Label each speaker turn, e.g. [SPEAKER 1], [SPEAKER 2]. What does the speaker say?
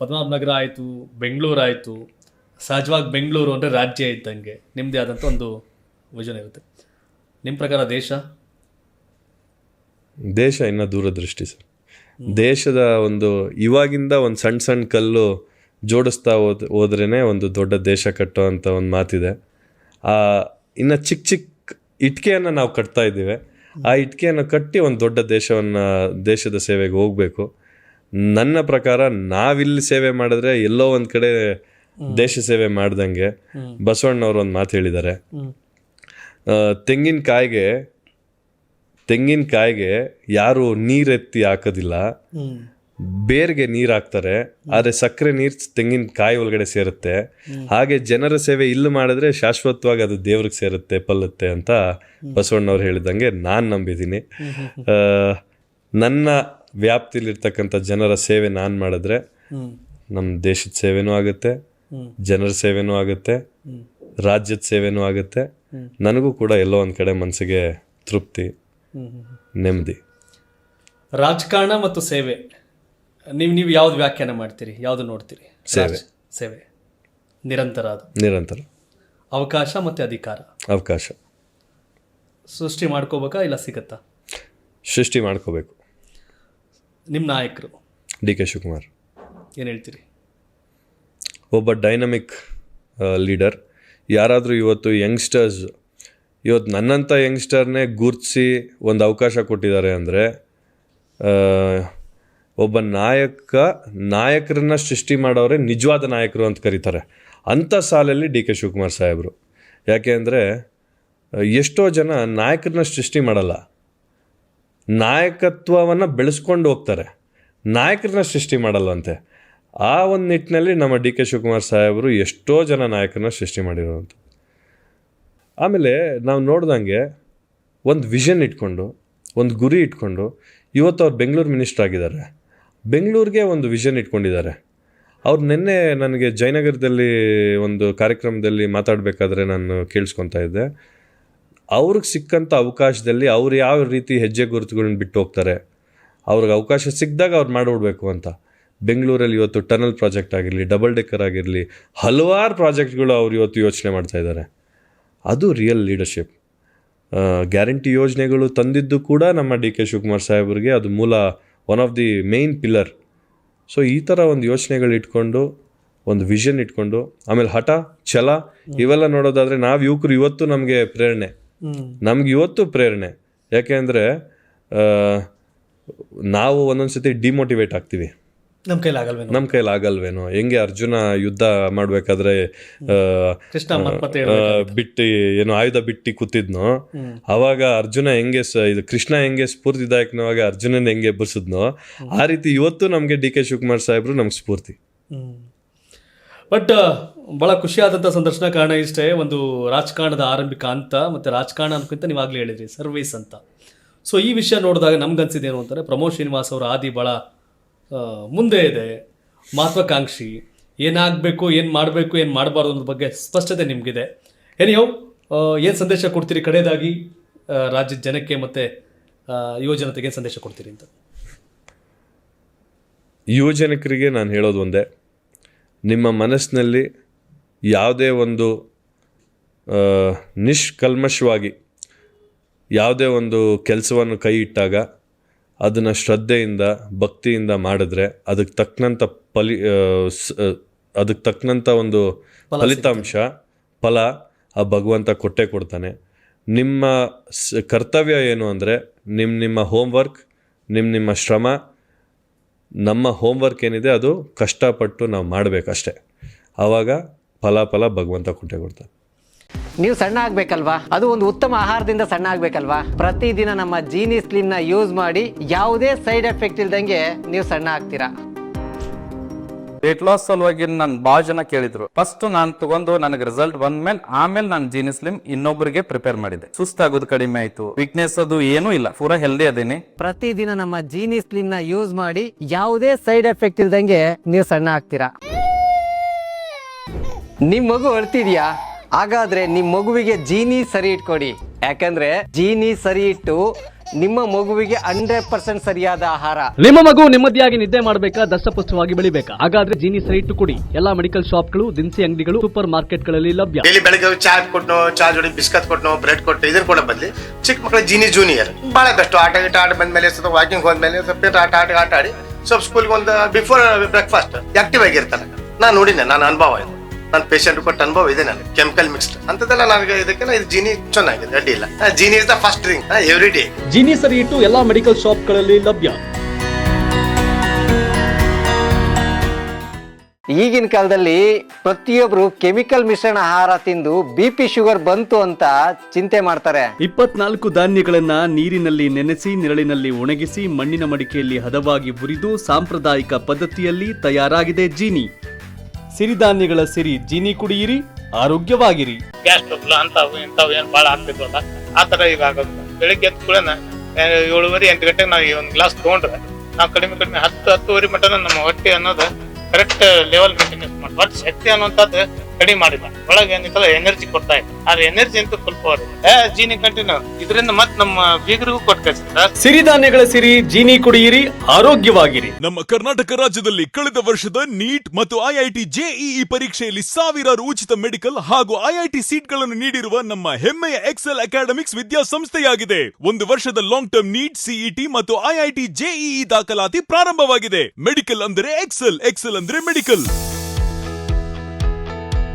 [SPEAKER 1] ಪದ್ಮನಾಭ ನಗರ ಆಯಿತು ಬೆಂಗಳೂರು ಆಯಿತು ಸಹಜವಾಗಿ ಬೆಂಗಳೂರು ಅಂದರೆ ರಾಜ್ಯ ಇದ್ದಂಗೆ ನಿಮ್ಮದೇ ಆದಂಥ ಒಂದು ವಿಷನ್ ಇರುತ್ತೆ. ನಿಮ್ಮ ಪ್ರಕಾರ ದೇಶ?
[SPEAKER 2] ದೇಶ ಇನ್ನೂ ದೂರದೃಷ್ಟಿ ಸರ್. ದೇಶದ ಒಂದು ಇವಾಗಿಂದ ಒಂದು ಸಣ್ಣ ಸಣ್ಣ ಕಲ್ಲು ಜೋಡಿಸ್ತಾ ಹೋದ್ ಹೋದ್ರೇ ಒಂದು ದೊಡ್ಡ ದೇಶ ಕಟ್ಟೋ ಅಂತ ಒಂದು ಮಾತಿದೆ. ಆ ಇನ್ನು ಚಿಕ್ಕ ಚಿಕ್ಕ ಇಟ್ಕೆಯನ್ನು ನಾವು ಕಟ್ತಾ ಇದ್ದೀವಿ. ಆ ಇಟ್ಕೆಯನ್ನು ಕಟ್ಟಿ ಒಂದು ದೊಡ್ಡ ದೇಶವನ್ನು ದೇಶದ ಸೇವೆಗೆ ಹೋಗಬೇಕು. ನನ್ನ ಪ್ರಕಾರ ನಾವಿಲ್ಲಿ ಸೇವೆ ಮಾಡಿದ್ರೆ ಎಲ್ಲೋ ಒಂದ್ ಕಡೆ ದೇಶ ಸೇವೆ ಮಾಡ್ದಂಗೆ ಬಸವಣ್ಣವ್ರು ಒಂದು ಮಾತು ಹೇಳಿದ್ದಾರೆ. ತೆಂಗಿನಕಾಯಿಗೆ ತೆಂಗಿನಕಾಯಿಗೆ ಯಾರು ನೀರೆತ್ತಿ ಹಾಕೋದಿಲ್ಲ. ಬೇರ್ಗೆ ನೀರು ಹಾಕ್ತಾರೆ ಆದರೆ ಸಕ್ಕರೆ ನೀರು ತೆಂಗಿನಕಾಯಿ ಒಳಗಡೆ ಸೇರುತ್ತೆ. ಹಾಗೆ ಜನರ ಸೇವೆ ಇಲ್ಲಿ ಮಾಡಿದ್ರೆ ಶಾಶ್ವತವಾಗಿ ಅದು ದೇವ್ರಿಗೆ ಸೇರುತ್ತೆ ಪಲ್ಲುತ್ತೆ ಅಂತ ಬಸವಣ್ಣವ್ರು ಹೇಳಿದಂಗೆ ನಾನು ನಂಬಿದ್ದೀನಿ. ನನ್ನ ವ್ಯಾಪ್ತಿಲಿರ್ತಕ್ಕಂಥ ಜನರ ಸೇವೆ ನಾನು ಮಾಡಿದ್ರೆ ನಮ್ಮ ದೇಶದ ಸೇವೆನೂ ಆಗುತ್ತೆ ಜನರ ಸೇವೆನೂ ಆಗುತ್ತೆ ರಾಜ್ಯದ ಸೇವೆನೂ ಆಗುತ್ತೆ. ನನಗೂ ಕೂಡ ಎಲ್ಲೋ ಒಂದು ಕಡೆ ಮನಸ್ಸಿಗೆ ತೃಪ್ತಿ ನೆಮ್ಮದಿ.
[SPEAKER 1] ರಾಜಕಾರಣ ಮತ್ತು ಸೇವೆ. ನೀವು ನೀವು ಯಾವ್ದು ವ್ಯಾಖ್ಯಾನ ಮಾಡ್ತೀರಿ? ಯಾವುದು ನೋಡ್ತೀರಿ?
[SPEAKER 2] ಸೇವೆ.
[SPEAKER 1] ಸೇವೆ. ನಿರಂತರ ಅದು.
[SPEAKER 2] ನಿರಂತರ.
[SPEAKER 1] ಅವಕಾಶ ಮತ್ತು ಅಧಿಕಾರ.
[SPEAKER 2] ಅವಕಾಶ.
[SPEAKER 1] ಸೃಷ್ಟಿ ಮಾಡ್ಕೋಬೇಕಾ ಇಲ್ಲ ಸಿಗತ್ತಾ?
[SPEAKER 2] ಸೃಷ್ಟಿ ಮಾಡ್ಕೋಬೇಕು.
[SPEAKER 1] ನಿಮ್ಮ ನಾಯಕರು.
[SPEAKER 2] D K Shivakumar.
[SPEAKER 1] ಏನು ಹೇಳ್ತೀರಿ?
[SPEAKER 2] ಒಬ್ಬ ಡೈನಮಿಕ್ ಲೀಡರ್. ಯಾರಾದರೂ ಇವತ್ತು ಯಂಗ್ಸ್ಟರ್ಸ್ ಇವತ್ತು ನನ್ನಂಥ ಯಂಗ್ಸ್ಟರ್ನೇ ಗುರ್ತಿಸಿ ಒಂದು ಅವಕಾಶ ಕೊಟ್ಟಿದ್ದಾರೆ ಅಂದರೆ ಒಬ್ಬ ನಾಯಕ ನಾಯಕರನ್ನ ಸೃಷ್ಟಿ ಮಾಡೋರೆ ನಿಜವಾದ ನಾಯಕರು ಅಂತ ಕರೀತಾರೆ. ಅಂಥ ಸಾಲಲ್ಲಿ ಡಿ ಕೆ ಶಿವಕುಮಾರ್ ಸಾಹೇಬರು. ಯಾಕೆ ಅಂದರೆ ಎಷ್ಟೋ ಜನ ನಾಯಕರನ್ನ ಸೃಷ್ಟಿ ಮಾಡಲ್ಲ. ನಾಯಕತ್ವವನ್ನು ಬೆಳೆಸ್ಕೊಂಡು ಹೋಗ್ತಾರೆ. ನಾಯಕರನ್ನ ಸೃಷ್ಟಿ ಮಾಡಲ್ವಂತೆ ಆ ಒಂದು ನಿಟ್ಟಿನಲ್ಲಿ ನಮ್ಮ ಡಿ ಕೆ ಶಿವಕುಮಾರ್ ಸಾಹೇಬರು ಎಷ್ಟೋ ಜನ ನಾಯಕರನ್ನ ಸೃಷ್ಟಿ ಮಾಡಿರೋವಂಥ ಆಮೇಲೆ ನಾವು ನೋಡ್ದಂಗೆ ಒಂದು ವಿಷನ್ ಇಟ್ಕೊಂಡು, ಒಂದು ಗುರಿ ಇಟ್ಕೊಂಡು ಇವತ್ತು ಅವ್ರು ಬೆಂಗಳೂರು ಮಿನಿಸ್ಟರ್ ಆಗಿದ್ದಾರೆ. ಬೆಂಗಳೂರಿಗೆ ಒಂದು ವಿಷನ್ ಇಟ್ಕೊಂಡಿದ್ದಾರೆ. ಅವ್ರು ನಿನ್ನೆ ನನಗೆ ಜಯನಗರದಲ್ಲಿ ಒಂದು ಕಾರ್ಯಕ್ರಮದಲ್ಲಿ ಮಾತಾಡಬೇಕಾದ್ರೆ ನಾನು ಕೇಳಿಸ್ಕೊತಾ ಇದ್ದೆ. ಅವ್ರಿಗೆ ಸಿಕ್ಕಂಥ ಅವಕಾಶದಲ್ಲಿ ಅವ್ರು ಯಾವ ರೀತಿ ಹೆಜ್ಜೆ ಗುರುತುಗಳನ್ನ ಬಿಟ್ಟು ಹೋಗ್ತಾರೆ? ಅವ್ರಿಗೆ ಅವಕಾಶ ಸಿಕ್ಕಿದಾಗ ಅವ್ರು ಮಾಡಿಬಿಡ್ಬೇಕು ಅಂತ. ಬೆಂಗಳೂರಲ್ಲಿ ಇವತ್ತು ಟನಲ್ ಪ್ರಾಜೆಕ್ಟ್ ಆಗಿರಲಿ, ಡಬಲ್ ಡೆಕ್ಕರ್ ಆಗಿರಲಿ, ಹಲವಾರು ಪ್ರಾಜೆಕ್ಟ್ಗಳು ಅವ್ರು ಇವತ್ತು ಯೋಚನೆ ಮಾಡ್ತಾ ಇದ್ದಾರೆ. ಅದು ರಿಯಲ್ ಲೀಡರ್ಶಿಪ್ ಗ್ಯಾರಂಟಿ ಯೋಜನೆಗಳು ತಂದಿದ್ದು ಕೂಡ ನಮ್ಮ ಡಿ ಕೆ ಶಿವಕುಮಾರ್ ಸಾಹೇಬ್ರಿಗೆ ಅದು ಮೂಲ one of the main pillar so ಈ ಥರ ಒಂದು ಯೋಚನೆಗಳು ಇಟ್ಕೊಂಡು, ಒಂದು ವಿಷನ್ ಇಟ್ಕೊಂಡು, ಆಮೇಲೆ ಹಠ, ಛಲ, ಇವೆಲ್ಲ ನೋಡೋದಾದರೆ ನಾವು ಯುವಕರು ಇವತ್ತು ನಮಗೆ ಪ್ರೇರಣೆ. ನಮ್ಗೆ ಇವತ್ತು ಪ್ರೇರಣೆ. ಯಾಕೆ ಅಂದರೆ ನಾವು ಒಂದೊಂದು ಸತಿ ಡಿಮೋಟಿವೇಟ್ ಆಗ್ತೀವಿ.
[SPEAKER 1] ನಮ್ಮ ಕೈಲಿ ಆಗಲ್ವೇನೋ
[SPEAKER 2] ನಮ್ಮ ಕೈಲಿ ಆಗಲ್ವೇನು ಹೆಂಗೆ ಅರ್ಜುನ ಯುದ್ಧ ಮಾಡಬೇಕಾದ್ರೆ
[SPEAKER 1] ಕೃಷ್ಣ
[SPEAKER 2] ಬಿಟ್ಟು ಏನು ಆಯುಧ ಬಿಟ್ಟು ಕೂತಿದ್ನೋ? ಅವಾಗ ಅರ್ಜುನ ಹೆಂಗೆ ಇದು ಕೃಷ್ಣ ಹೆಂಗೆ ಸ್ಫೂರ್ತಿದಾಯಕನವಾಗ ಅರ್ಜುನನ ಹೆಂಗೆ ಎಬ್ಬರಿಸಿದ್ನೋ ಆ ರೀತಿ ಇವತ್ತು ನಮಗೆ ಡಿ ಕೆ ಶಿವಕುಮಾರ್ ಸಾಹೇಬ್ರು ನಮ್ಗೆ ಸ್ಫೂರ್ತಿ.
[SPEAKER 1] ಬಟ್ ಭಾಳ ಖುಷಿಯಾದಂಥ ಸಂದರ್ಶನ ಕಾರಣ ಇಷ್ಟೇ, ಒಂದು ರಾಜಕಾರಣದ ಆರಂಭಿಕ ಅಂತ ಮತ್ತು ರಾಜಕಾರಣ ಅನ್ಕೊಂತ ನೀವು ಆಗಲೇ ಹೇಳಿದ್ರಿ, ಸರ್ವಿಸ್ ಅಂತ. ಸೊ ಈ ವಿಷಯ ನೋಡಿದಾಗ ನಮ್ಗನ್ಸಿದ್ದೇನು ಅಂತಂದರೆ, ಪ್ರಮೋದ್ ಶ್ರೀನಿವಾಸ್ ಅವರ ಆದಿ ಭಾಳ ಮುಂದೆ ಇದೆ, ಮಹತ್ವಾಕಾಂಕ್ಷಿ. ಏನಾಗಬೇಕು, ಏನು ಮಾಡಬೇಕು, ಏನು ಮಾಡಬಾರ್ದು ಅನ್ನೋದ್ರ ಬಗ್ಗೆ ಸ್ಪಷ್ಟತೆ ನಿಮಗಿದೆ. ಏನಿಯೋ ಏನು ಸಂದೇಶ ಕೊಡ್ತೀರಿ ಕಡೆಯದಾಗಿ? ರಾಜ್ಯದ ಜನಕ್ಕೆ ಮತ್ತು ಯುವ ಜನತೆಗೆ ಏನು ಸಂದೇಶ ಕೊಡ್ತೀರಿ ಅಂತ?
[SPEAKER 2] ಯುವಜನಕರಿಗೆ ನಾನು ಹೇಳೋದು ಒಂದೇ. ನಿಮ್ಮ ಮನಸ್ಸಿನಲ್ಲಿ ಯಾವುದೇ ಒಂದು ನಿಷ್ಕಲ್ಮಶವಾಗಿ ಯಾವುದೇ ಒಂದು ಕೆಲಸವನ್ನು ಕೈ ಇಟ್ಟಾಗ ಅದನ್ನು ಶ್ರದ್ಧೆಯಿಂದ ಭಕ್ತಿಯಿಂದ ಮಾಡಿದ್ರೆ ಅದಕ್ಕೆ ತಕ್ಕನಂಥ ಫಲಿ ಅದಕ್ಕೆ ತಕ್ಕನಂಥ ಒಂದು ಫಲಿತಾಂಶ ಫಲ ಆ ಭಗವಂತ ಕೊಟ್ಟೇ ಕೊಡ್ತಾನೆ. ನಿಮ್ಮ ಸ್- ಕರ್ತವ್ಯ ಏನು ಅಂದರೆ ನಿಮ್ಮ ನಿಮ್ಮ ಹೋಮ್ವರ್ಕ್ ನಿಮ್ಮ ನಿಮ್ಮ ಶ್ರಮ ನಮ್ಮ ಹೋಮ್ವರ್ಕ್ ಏನಿದೆ ಅದು ಕಷ್ಟಪಟ್ಟು ನಾವು ಮಾಡಬೇಕಷ್ಟೆ. ಆವಾಗ ಫಲ ಫಲ ಭಗವಂತ ಕೊಟ್ಟೆ ಕೊಡ್ತಾರೆ
[SPEAKER 3] ನೀವು ಸಣ್ಣ ಆಗ್ಬೇಕಲ್ವಾ? ಅದು ಒಂದು ಉತ್ತಮ ಆಹಾರದಿಂದ ಸಣ್ಣ ಆಗ್ಬೇಕಲ್ವಾ? ಪ್ರತಿದಿನ ನಮ್ಮ ಜೀನಿ ನ ಯೂಸ್ ಮಾಡಿ ಯಾವುದೇ ಸೈಡ್ ಎಫೆಕ್ಟ್ ಇಲ್ದಂಗೆ ನೀವು ಸಣ್ಣ ಆಗ್ತೀರಾ?
[SPEAKER 4] ವೇಟ್ ಲಾಸ್ ಸಲುವಾಗಿ ನನ್ ಬಹಳ ಜನ ಕೇಳಿದ್ರು. ಫಸ್ಟ್ ನಾನು ತಗೊಂಡು ನನಗೆ ರಿಸಲ್ಟ್ ಬಂದ್ಮೇಲೆ ಆಮೇಲೆ ನಾನು ಜೀನಿ ಸ್ಲಿಮ್ ಇನ್ನೊಬ್ಬರಿಗೆ ಪ್ರಿಪೇರ್ ಮಾಡಿದೆ. ಸುಸ್ತಾಗೋದು ಕಡಿಮೆ ಆಯ್ತು. ವೀಕ್ನೆಸ್ ಅದು ಏನೂ ಇಲ್ಲ. ಪೂರಾ ಹೆಲ್ದಿ ಅದೇನಿ.
[SPEAKER 3] ಪ್ರತಿದಿನ ನಮ್ಮ ಜೀನಿ ಸ್ಲಿಮ್ನ ಯೂಸ್ ಮಾಡಿ ಯಾವುದೇ ಸೈಡ್ ಎಫೆಕ್ಟ್ ಇಲ್ದಂಗೆ ನೀವು ಸಣ್ಣ ಆಗ್ತೀರಾ? ನಿಮ್ ಮಗು ಅಳ್ತಿದ್ಯಾ? ಹಾಗಾದ್ರೆ ನಿಮ್ ಮಗುವಿಗೆ ಜೀನಿ ಸರಿ ಇಟ್ಕೊಡಿ. ಯಾಕಂದ್ರೆ ಜೀನಿ ಸರಿ ಇಟ್ಟು ನಿಮ್ಮ ಮಗುವಿಗೆ ಹಂಡ್ರೆಡ್ ಪರ್ಸೆಂಟ್ ಸರಿಯಾದ ಆಹಾರ.
[SPEAKER 5] ನಿಮ್ಮ ಮಗು ನೆಮ್ಮದಿಯಾಗಿ ನಿದ್ದೆ ಮಾಡಬೇಕಾ ದಷ್ಟಪುಷ್ಟವಾಗಿ ಬೆಳಿಬೇಕಾ? ಹಾಗಾದ್ರೆ ಜೀನಿ ಸೈಟ್ ಕುಡಿ. ಎಲ್ಲಾ ಮೆಡಿಕಲ್ ಶಾಪ್ಗಳು ದಿನಸಿ ಅಂಗಡಿಗಳು ಸೂಪರ್ ಮಾರ್ಕೆಟ್ಗಳಲ್ಲಿ ಲಭ್ಯ.
[SPEAKER 6] ಡೈಲಿ ಬೆಳಗ್ಗೆ ಚಾ ಕೊಟ್ಟು ಚಾ ಜೋಡಿ ಬಿಸ್ಕತ್ ಕೊಟ್ಟು ಬ್ರೆಡ್ ಕೊಟ್ಟು ಇದ್ರ ಕೊಡೋ ಬದಲಿ ಚಿಕ್ಕ ಮಕ್ಕಳ ಜೀನಿ ಜೂನಿಯರ್. ಬಹಳ ಬೆಸ್ಟ್ ಆಟ ಗೀಟ ಆಟ ಬಂದ್ಮೇಲೆ ಸ್ವಲ್ಪ ವಾಕಿಂಗ್ ಹೋದ್ಮೇಲೆ ಸ್ವಲ್ಪ ಆಟ ಆಟ ಆಟ ಆಡಿ ಸ್ವಲ್ಪ ಸ್ಕೂಲ್ಗೆ ಒಂದು ಬಿಫೋರ್ ಬ್ರೇಕ್ಫಾಸ್ಟ್ ಆಕ್ಟಿವ್ ಆಗಿರ್ತಾರೆ ನಾನು ನೋಡಿದ್ದೆ ನಾನು ಅನುಭವ ಇದು. ನನ್ನ ಪೇಷಂಟ್ ಕೊಟ್ಟ ಅನುಭವ ಇದೆ ನನಗೆ ಕೆಮಿಕಲ್ ಮಿಕ್ಸ್ಡ್ ಅಂತದೆಲ್ಲ ನನಗೆ ಇದಕ್ಕೆ ಇದು ಜೀನಿ ಚೆನ್ನಾಗಿದೆ ಅಡ್ಡಿ ಇಲ್ಲ. Jeeni is the first drink every day
[SPEAKER 5] Jeeni ಸರಿ ಇಟ್ಟು ಎಲ್ಲಾ ಮೆಡಿಕಲ್ ಶಾಪ್ಗಳಲ್ಲಿ ಲಭ್ಯ.
[SPEAKER 3] ಈಗಿನ ಕಾಲದಲ್ಲಿ ಪ್ರತಿಯೊಬ್ರು ಕೆಮಿಕಲ್ ಮಿಶ್ರಣ ಆಹಾರ ತಿಂದು ಬಿ ಪಿ ಶುಗರ್ ಬಂತು ಅಂತ ಚಿಂತೆ ಮಾಡ್ತಾರೆ.
[SPEAKER 5] ಇಪ್ಪತ್ನಾಲ್ಕು ಧಾನ್ಯಗಳನ್ನ ನೀರಿನಲ್ಲಿ ನೆನೆಸಿ ನೆರಳಿನಲ್ಲಿ ಒಣಗಿಸಿ ಮಣ್ಣಿನ ಮಡಿಕೆಯಲ್ಲಿ ಹದವಾಗಿ ಹುರಿದು ಸಾಂಪ್ರದಾಯಿಕ ಪದ್ಧತಿಯಲ್ಲಿ ತಯಾರಾಗಿದೆ ಜೀನಿ ಸಿರಿಧಾನ್ಯಗಳ ಸಿರಿ ಜೀನಿ ಕುಡಿಯಿರಿ, ಆರೋಗ್ಯವಾಗಿರಿ.
[SPEAKER 7] ಗ್ಯಾಸ್ ಟ್ರಬಲ್ ಅಂತಾವು ಏನು ಭಾಳ ಆಗ್ತಿದ್ವಲ್ಲ, ಆ ಥರ ಈಗ ಬೆಳಿಗ್ಗೆ ಎದ್ದ ಕೂಡ ಏಳುವರೆ ಎಂಟು ಗಂಟೆಗೆ ನಾವು ಈ ಒಂದು ಗ್ಲಾಸ್ ತೊಗೊಂಡ್ರೆ, ನಾವು ಕಡಿಮೆ ಕಡಿಮೆ ಹತ್ತು ಹತ್ತುವರೆ ಮಟನ ನಮ್ಮ ಹೊಟ್ಟೆ ಅನ್ನೋದು ಕರೆಕ್ಟ್ ಲೆವೆಲ್ ಮೇಂಟೆನೆನ್ಸ್ ಮಾಡಿ ಒಟ್ಟು ಶಕ್ತಿ ಅನ್ನುವಂಥದ್ದು ಕಡಿಮೆ ಮಾಡಿಲ್ಲ. ಒಳಗೆ ಏನಿತ್ತಲ್ಲ ಎನರ್ಜಿ ಕೊಡ್ತಾ ಇದೆ ಆದ್ರೆ ಎನರ್ಜಿ ಅಂತೂ ಫುಲ್ ಏ ಜೀನಿ ಕಂಟಿನ್ಯೂ ಇದರಿಂದ ಮತ್ ನಮ್ಮ ಬೀಗರಿಗೂ ಕೊಟ್ಟು ಕಳಿಸಿದ್ರ?
[SPEAKER 5] ಸಿರಿಧಾನ್ಯಗಳ ಸಿರಿ ಜೀನಿ ಕುಡಿಯಿರಿ ಆರೋಗ್ಯವಾಗಿರಿ.
[SPEAKER 8] ನಮ್ಮ ಕರ್ನಾಟಕ ರಾಜ್ಯದಲ್ಲಿ ಕಳೆದ ವರ್ಷದ ನೀಟ್ ಮತ್ತು ಐಐಟಿ ಜೆಇಇ ಪರೀಕ್ಷೆಯಲ್ಲಿ ಸಾವಿರಾರು ಉಚಿತ ಮೆಡಿಕಲ್ ಹಾಗೂ ಐಐಟಿ ಸೀಟ್ಗಳನ್ನು ನೀಡಿರುವ ನಮ್ಮ ಹೆಮ್ಮೆಯ ಎಕ್ಸೆಲ್ ಅಕಾಡೆಮಿಕ್ಸ್ ವಿದ್ಯಾಸಂಸ್ಥೆಯಾಗಿದೆ. ಒಂದು ವರ್ಷದ ಲಾಂಗ್ ಟರ್ಮ್ ನೀಟ್ ಸಿಇಟಿ ಮತ್ತು ಐಐಟಿ ಜೆಇಇ ದಾಖಲಾತಿ ಪ್ರಾರಂಭವಾಗಿದೆ. ಮೆಡಿಕಲ್ ಅಂದರೆ ಎಕ್ಸೆಲ್ ಎಕ್ಸೆಲ್ ಅಂದ್ರೆ ಮೆಡಿಕಲ್.